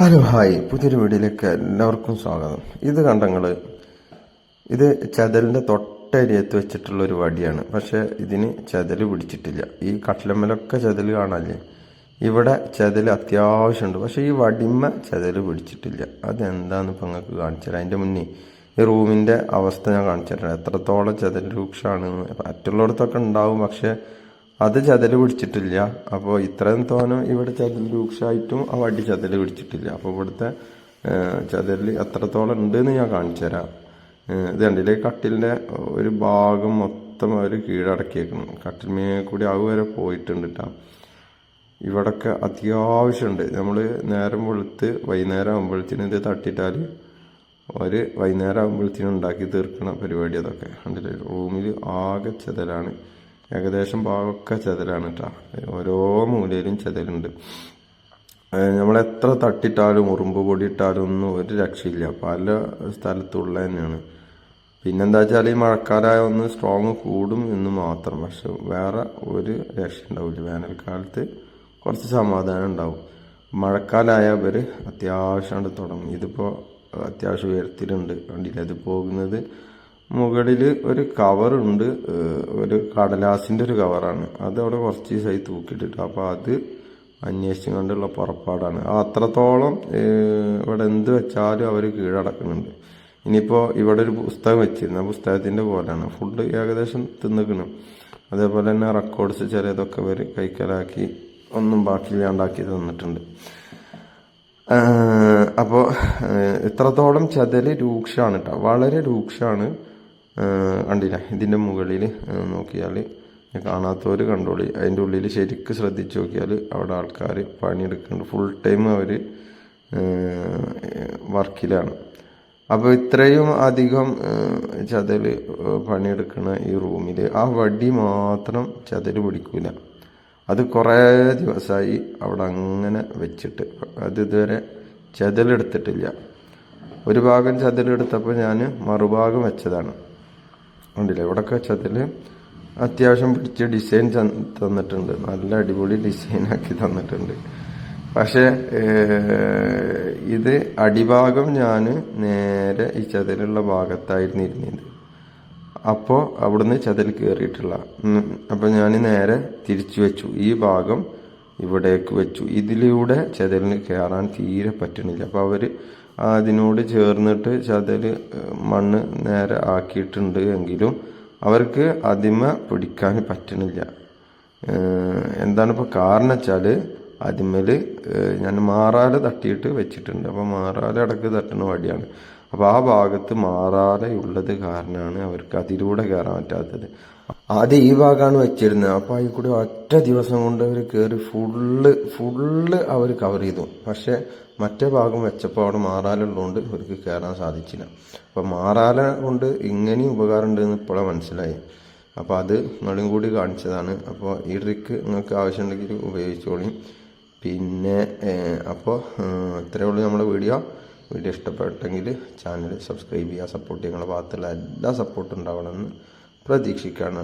Hello hi. പുതിയൊരു വീഡിയോയിലേക്ക് എല്ലാവർക്കും സ്വാഗതം. ഇത് കണ്ടങ്ങൾ ഇത് ചതലിന്റെ തൊട്ടരിയത്ത് വെച്ചിട്ടുള്ളൊരു വടിയാണ്. പക്ഷേ ഇതിന് ചതൽ പിടിച്ചിട്ടില്ല. ഈ കട്ടിലമ്മലൊക്കെ ചതൽ കാണാല്ലേ? ഇവിടെ ചതൽ അത്യാവശ്യമുണ്ട്. പക്ഷേ ഈ വടിമ ചതൽ പിടിച്ചിട്ടില്ല. അതെന്താന്ന് ഇപ്പം നിങ്ങൾക്ക് കാണിച്ചു തരാം അതിന്റെ മുന്നേ ഈ റൂമിന്റെ അവസ്ഥ ഞാൻ കാണിച്ചു തരാം എത്രത്തോളം ചതൽ രൂക്ഷമാണ് മറ്റുള്ളിടത്തൊക്കെ ഉണ്ടാവും പക്ഷേ അത് ചതൽ പിടിച്ചിട്ടില്ല. അപ്പോൾ ഇത്രയും തോനം ഇവിടെ ചതൽ രൂക്ഷമായിട്ടും ആ വടി ചതൽ പിടിച്ചിട്ടില്ല. അപ്പോൾ ഇവിടുത്തെ ചതൽ എത്രത്തോളം ഉണ്ടെന്ന് ഞാൻ കാണിച്ചു തരാം. ഇത് കണ്ടില്ലേ? കട്ടിലിന്റെ ഒരു ഭാഗം മൊത്തം അവർ കീഴടക്കിയേക്കണം കട്ടിൽമേ കൂടി അത് വരെ പോയിട്ടുണ്ട് കേട്ടോ ഇവിടൊക്കെ അത്യാവശ്യമുണ്ട്. നമ്മൾ നേരം വെളുത്ത് വൈകുന്നേരം ആകുമ്പോഴത്തേനും ഇത് തട്ടിട്ടാൽ ഒരു വൈകുന്നേരം ആകുമ്പോഴത്തേനും ഉണ്ടാക്കി തീർക്കണ പരിപാടി അതൊക്കെ. കണ്ടില്ലേ? റൂമിൽ ആകെ ചതലാണ്. ഏകദേശം ഭാഗമൊക്കെ ചതലാണ് കേട്ടോ ഓരോ മൂലയിലും ചതലുണ്ട്. നമ്മൾ എത്ര തട്ടിട്ടാലും ഉറുമ്പ് പൊടി ഇട്ടാലും ഒന്നും ഒരു രക്ഷയില്ല. പല സ്ഥലത്തുള്ള തന്നെയാണ്. പിന്നെന്താ വെച്ചാൽ ഈ മഴക്കാലമായ ഒന്ന് സ്ട്രോങ് കൂടും എന്ന് മാത്രം. പക്ഷെ വേറെ ഒരു രക്ഷ ഉണ്ടാവില്ല. വേനൽക്കാലത്ത് കുറച്ച് സമാധാനം ഉണ്ടാവും. മഴക്കാലമായ ഇവർ അത്യാവശ്യമായിട്ട് തുടങ്ങും. ഇതിപ്പോൾ അത്യാവശ്യം ഉയരത്തിലുണ്ട്. കണ്ടില്ല ഇത് പോകുന്നത് മുകളിൽ ഒരു കവറുണ്ട് ഒരു കടലാസിന്റെ ഒരു കവറാണ് അത് അവിടെ കുറച്ച് ദിവസമായി തൂക്കിയിട്ടിട്ട്. അപ്പോൾ അത് അന്വേഷിച്ചും കൊണ്ടുള്ള പുറപ്പാടാണ്. അത്രത്തോളം ഇവിടെ എന്ത് വെച്ചാലും അവർ കീഴടക്കുന്നുണ്ട്. ഇനിയിപ്പോൾ ഇവിടെ ഒരു പുസ്തകം വെച്ചിരുന്നു. ആ പുസ്തകത്തിന്റെ പോലെയാണ് ഫുഡ് ഏകദേശം തിന്നിക്കണം. അതേപോലെ തന്നെ റെക്കോർഡ്സ് ചിലതൊക്കെ അവർ കൈക്കലാക്കി ഒന്നും ബാക്കിയില്ലാണ്ടാക്കി തന്നിട്ടുണ്ട്. അപ്പോൾ ഇത്രത്തോളം ചതൽ രൂക്ഷമാണ് കേട്ടോ വളരെ രൂക്ഷമാണ് കണ്ടില്ല. ഇതിന്റെ മുകളിൽ നോക്കിയാൽ കാണാത്തവർ കണ്ടോളി. അതിന്റെ ഉള്ളിൽ ശരിക്കും ശ്രദ്ധിച്ച് നോക്കിയാൽ അവിടെ ആൾക്കാർ പണിയെടുക്കുന്നുണ്ട്. ഫുൾ ടൈം അവർ വർക്കിലാണ്. അപ്പോൾ ഇത്രയും അധികം ചതൽ പണിയെടുക്കുന്ന ഈ റൂമിൽ ആ വടി മാത്രം ചതൽ പിടിക്കൂല. അത് കുറേ ദിവസമായി അവിടെ അങ്ങനെ വെച്ചിട്ട്. അത് ഇതുവരെ ചതലെടുത്തിട്ടില്ല. ഒരു ഭാഗം ചതലെടുത്തപ്പോൾ ഞാൻ മറുഭാഗം വെച്ചതാണ്. ഉണ്ടല്ലേ? ഇവിടെയൊക്കെ വെച്ചതിൽ അത്യാവശ്യം പിടിച്ച് ഡിസൈൻ തന്നിട്ടുണ്ട്. നല്ല അടിപൊളി ഡിസൈനാക്കി തന്നിട്ടുണ്ട്. പക്ഷേ ഇത് അടിഭാഗം ഞാൻ നേരെ ഈ ചതിലുള്ള ഭാഗത്തായിരുന്നു ഇരുന്നത്. അപ്പോൾ അവിടുന്ന് ചതിൽ കയറിയിട്ടുള്ള അപ്പോൾ ഞാൻ നേരെ തിരിച്ചു വെച്ചു. ഈ ഭാഗം ഇവിടേക്ക് വെച്ചു. ഇതിലൂടെ ചതലിന് കയറാൻ തീരെ പറ്റണില്ല. അപ്പോൾ അവർ അതിനോട് ചേർന്നിട്ട് ചതൽ മണ്ണ് നേരെ ആക്കിയിട്ടുണ്ട് എങ്കിലും അവർക്ക് അതിമ പിടിക്കാൻ പറ്റണില്ല. എന്താണ് ഇപ്പോൾ കാരണം വെച്ചാൽ അതിമേൽ ഞാൻ മാറാല തട്ടിയിട്ട് വെച്ചിട്ടുണ്ട്. അപ്പോൾ മാറാല ഇടയ്ക്ക് തട്ടുന്ന വടിയാണ് അപ്പോൾ ആ ഭാഗത്ത് മാറാലയുള്ളത് കാരണമാണ് അവർക്ക് അതിലൂടെ കയറാൻ പറ്റാത്തത്. ആദ്യം ഈ ഭാഗമാണ് വെച്ചിരുന്നത്. അപ്പോൾ അതിൽ കൂടി ഒറ്റ ദിവസം കൊണ്ട് അവർ കയറി ഫുള്ള് ഫുള്ള് അവർ കവർ ചെയ്തു. പക്ഷേ മറ്റേ ഭാഗം വെച്ചപ്പോൾ അവിടെ മാറാലുള്ളതുകൊണ്ട് അവർക്ക് കയറാൻ സാധിച്ചില്ല. അപ്പോൾ മാറാല കൊണ്ട് ഇങ്ങനെയും ഉപകാരം ഉണ്ടെന്ന് ഇപ്പോഴാണ് മനസ്സിലായി. അപ്പോൾ അത് നിങ്ങളും കൂടി കാണിച്ചതാണ്. അപ്പോൾ ഈ ട്രിക്ക് നിങ്ങൾക്ക് ആവശ്യമുണ്ടെങ്കിൽ ഉപയോഗിച്ചോളി. പിന്നെ അപ്പോൾ ഇത്രയേ ഉള്ളൂ നമ്മുടെ വീഡിയോ. വീഡിയോ ഇഷ്ടപ്പെട്ടെങ്കിൽ ചാനൽ സബ്സ്ക്രൈബ് ചെയ്യുക സപ്പോർട്ട് ചെയ്യുക. നിങ്ങളുടെ ഭാഗത്തുള്ള എല്ലാ സപ്പോർട്ടും ഉണ്ടാവണമെന്ന് പ്രതീക്ഷിക്കുകയാണ്.